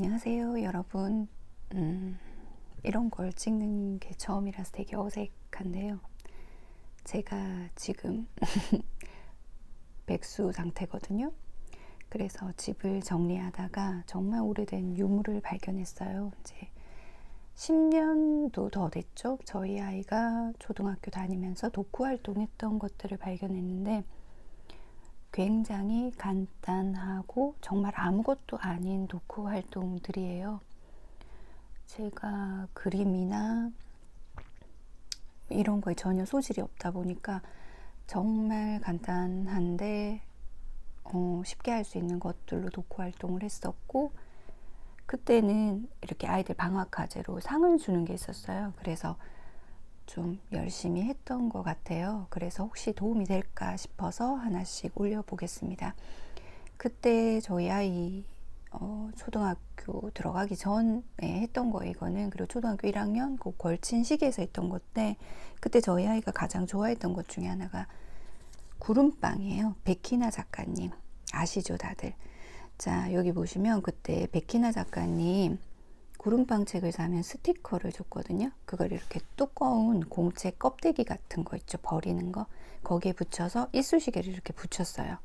안녕하세요, 여러분. 음, 이런 걸 찍는 게 처음이라서 되게 어색한데요. 제가 지금 백수 상태거든요. 그래서 집을 정리하다가 정말 오래된 유물을 발견했어요. 이제 10년도 더 됐죠. 저희 아이가 초등학교 다니면서 독후 활동했던 것들을 발견했는데 굉장히 간단하고 정말 아무것도 아닌 독후 활동들이에요. 제가 그림이나 이런 거에 전혀 소질이 없다 보니까 정말 간단한데 어, 쉽게 할 수 있는 것들로 독후 활동을 했었고 그때는 이렇게 아이들 방학 과제로 상을 주는 게 있었어요. 그래서 좀 열심히 했던 것 같아요. 그래서 혹시 도움이 될까 싶어서 하나씩 올려보겠습니다. 그때 저희 아이 어, 초등학교 들어가기 전에 했던 거 이거는 그리고 초등학교 1학년 그 걸친 시기에서 했던 건데 그때 저희 아이가 가장 좋아했던 것 중에 하나가 구름빵이에요. 백희나 작가님 아시죠 다들? 자 여기 보시면 그때 백희나 작가님 구름빵 책을 사면 스티커를 줬거든요. 그걸 이렇게 두꺼운 공책 껍데기 같은 거 있죠. 버리는 거. 거기에 붙여서 이쑤시개를 이렇게 붙였어요.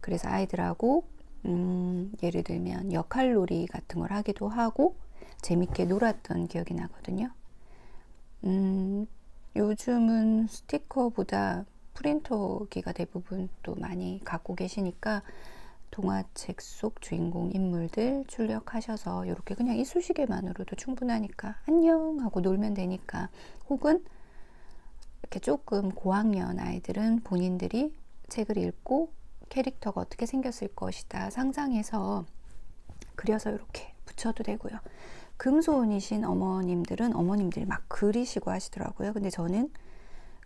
그래서 아이들하고 음, 예를 들면 역할놀이 같은 걸 하기도 하고 재밌게 놀았던 기억이 나거든요. 음, 요즘은 스티커보다 프린터기가 대부분 또 많이 갖고 계시니까 동화책 속 주인공 인물들 출력하셔서 이렇게 그냥 이쑤시개만으로도 충분하니까 안녕 하고 놀면 되니까 혹은 이렇게 조금 고학년 아이들은 본인들이 책을 읽고 캐릭터가 어떻게 생겼을 것이다 상상해서 그려서 이렇게 붙여도 되고요. 금손이신 어머님들은 어머님들이 막 그리시고 하시더라고요. 근데 저는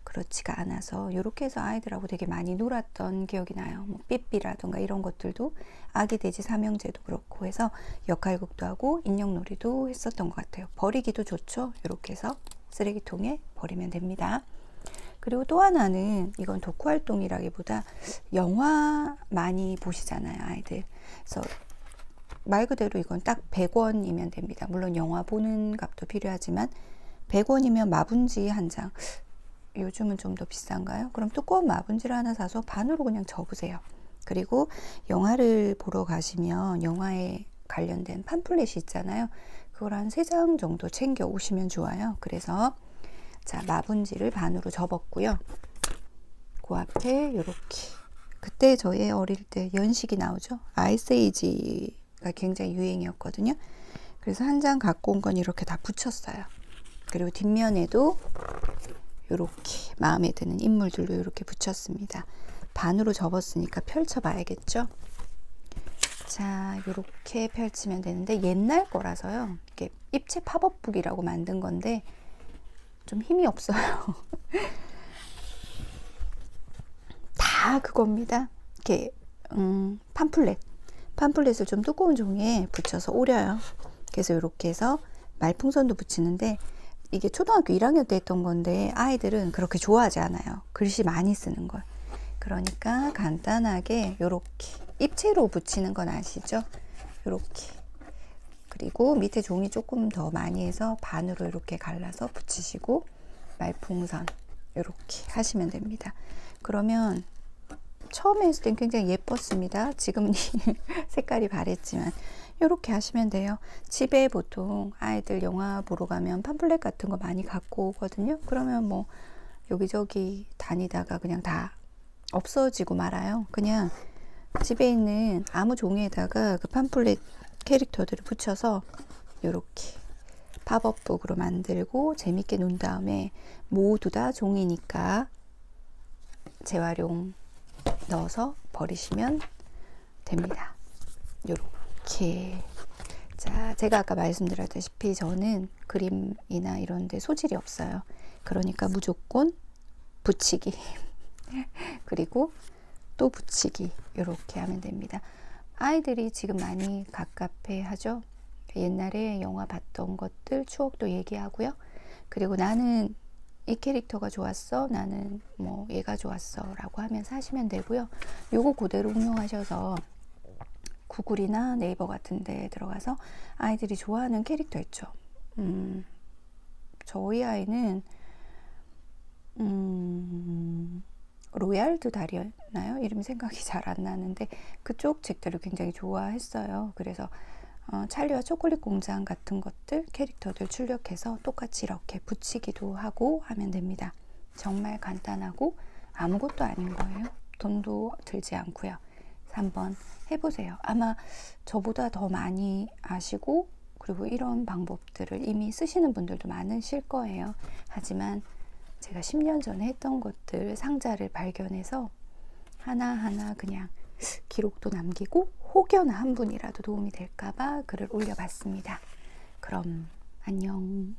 그렇지가 않아서 이렇게 해서 아이들하고 되게 많이 놀았던 기억이 나요. 뭐 삐삐라던가 이런 것들도 아기 돼지 삼형제도 그렇고 해서 역할극도 하고 인형놀이도 했었던 것 같아요. 버리기도 좋죠. 이렇게 해서 쓰레기통에 버리면 됩니다. 그리고 또 하나는 이건 독후 활동이라기보다 영화 많이 보시잖아요, 아이들. 그래서 말 그대로 이건 딱 100원이면 됩니다. 물론 영화 보는 값도 필요하지만 100원이면 마분지 한 장. 요즘은 좀 더 비싼가요? 그럼 두꺼운 마분지를 하나 사서 반으로 그냥 접으세요. 그리고 영화를 보러 가시면 영화에 관련된 팜플렛이 있잖아요. 그걸 한 세 장 정도 챙겨 오시면 좋아요. 그래서 자 마분지를 반으로 접었고요. 그 앞에 이렇게 그때 저희 어릴 때 연식이 나오죠. 아이스에이지가 굉장히 유행이었거든요. 그래서 한 장 갖고 온 건 이렇게 다 붙였어요. 그리고 뒷면에도 이렇게 마음에 드는 인물들로 이렇게 붙였습니다. 반으로 접었으니까 펼쳐봐야겠죠? 자, 이렇게 펼치면 되는데 옛날 거라서요. 이게 입체 팝업북이라고 만든 건데 좀 힘이 없어요. 다 그겁니다. 이렇게 음, 팜플렛, 팜플렛을 좀 두꺼운 종이에 붙여서 오려요. 그래서 이렇게 해서 말풍선도 붙이는데 이게 초등학교 1학년 때 했던 건데 아이들은 그렇게 좋아하지 않아요. 글씨 많이 쓰는 걸. 그러니까 간단하게 이렇게 입체로 붙이는 건 아시죠? 이렇게 그리고 밑에 종이 조금 더 많이 해서 반으로 이렇게 갈라서 붙이시고 말풍선 이렇게 하시면 됩니다. 그러면 처음에 했을 땐 굉장히 예뻤습니다. 지금은 색깔이 바랬지만 이렇게 하시면 돼요. 집에 보통 아이들 영화 보러 가면 팜플렛 같은 거 많이 갖고 오거든요. 그러면 뭐 여기저기 다니다가 그냥 다 없어지고 말아요. 그냥 집에 있는 아무 종이에다가 그 팜플렛 캐릭터들을 붙여서 이렇게 팝업북으로 만들고 재밌게 논 다음에 모두 다 종이니까 재활용 넣어서 버리시면 됩니다. 이렇게 자 제가 아까 말씀드렸다시피 저는 그림이나 이런 데 소질이 없어요. 그러니까 무조건 붙이기 그리고 또 붙이기 이렇게 하면 됩니다. 아이들이 지금 많이 갑갑해 하죠. 옛날에 영화 봤던 것들 추억도 얘기하고요. 그리고 나는 이 캐릭터가 좋았어. 나는 뭐 얘가 좋았어. 라고 하면서 하시면 되고요. 요거 그대로 응용하셔서 구글이나 네이버 같은 데 들어가서 아이들이 좋아하는 캐릭터 있죠. 음, 저희 아이는 음, 로얄드 달이었나요? 이름 생각이 잘 안 나는데 그쪽 책들을 굉장히 좋아했어요. 그래서 어, 찰리와 초콜릿 공장 같은 것들 캐릭터들 출력해서 똑같이 이렇게 붙이기도 하고 하면 됩니다. 정말 간단하고 아무것도 아닌 거예요. 돈도 들지 않고요. 한번 해보세요. 아마 저보다 더 많이 아시고 그리고 이런 방법들을 이미 쓰시는 분들도 많으실 거예요. 하지만 제가 10년 전에 했던 것들 상자를 발견해서 하나하나 그냥 기록도 남기고 혹여나 한 분이라도 도움이 될까봐 글을 올려봤습니다. 그럼 안녕.